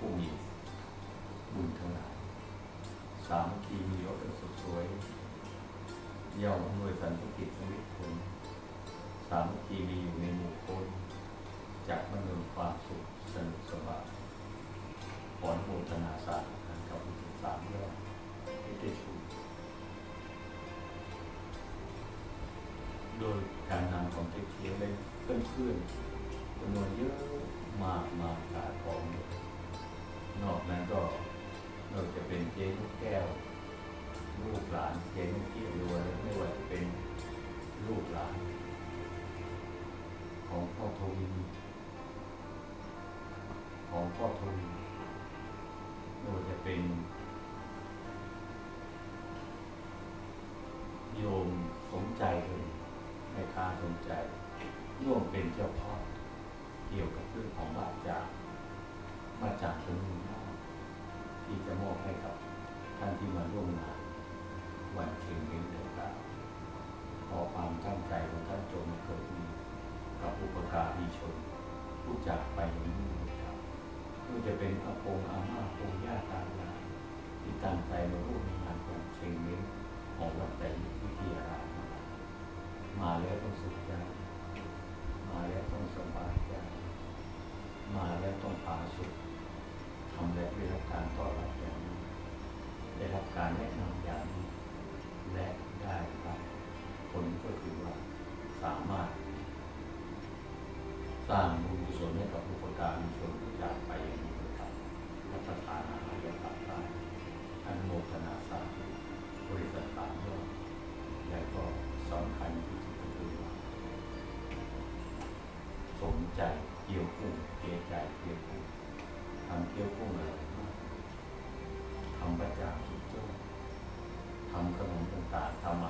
ผู้มีบุญทั้งหลายสามัคคีมีรถอันสดสวยย่อมอำนวยสันติกิจสมิทผลสามัคคีมีอยู่ในหมู่คนจากมนุษย์ความสุขสนุกสบายขอนโมทนาสาธุการกับทสามยอดที่ได้ชูโดยการนำของเทคเทียนเลยเพื่อนๆจำนวนเยอะมากมากขายของเยอะ อกนั้นก็เราจะเป็นเจ๊ลูกแก้ว ลูกหลานเจ๊ลูกเกี้ยวรวยไม่ว่าจะเป็นลูกหลาน ของพ่อทวีของพ่อทวีไม่ว่าจะเป็นโยมสมใจเลยแม่ค้าสมใจร่วมเป็นเจ้าพ่อเกี่ยวกับเรื่องของบาปจากมาจากคนหนึ่ง อบให้กับท่านที่มาร่วมงานวันเพ็ญเดือนเดือนเก้าขอความตั้งใจของท่านจงเกิดมีกับอุปการีชนผู้จากไปอย่างนี้ครับผู้จะเป็นอาปงอาม่าพงษ์ญาตายายที่ตั้งใจมาร่วมในงานวันเชงเดือน สร้างบุญกุศลให้กับผู้ประการมีชนผู้จากไปอย่างนี้นะครับรับประทานอาหารและตับได้อนุโมทนาสาธุบริษัทสามยอดและก็สำคัญที่สุดก็คือว่าสมใจเกี่ยวกุ้งเกี่ยวใจเกี่ยวกุ้งทำเกี่ยวกุ้งอะไรมากทำประจาสุดยอดทำขนมต่างๆทำอา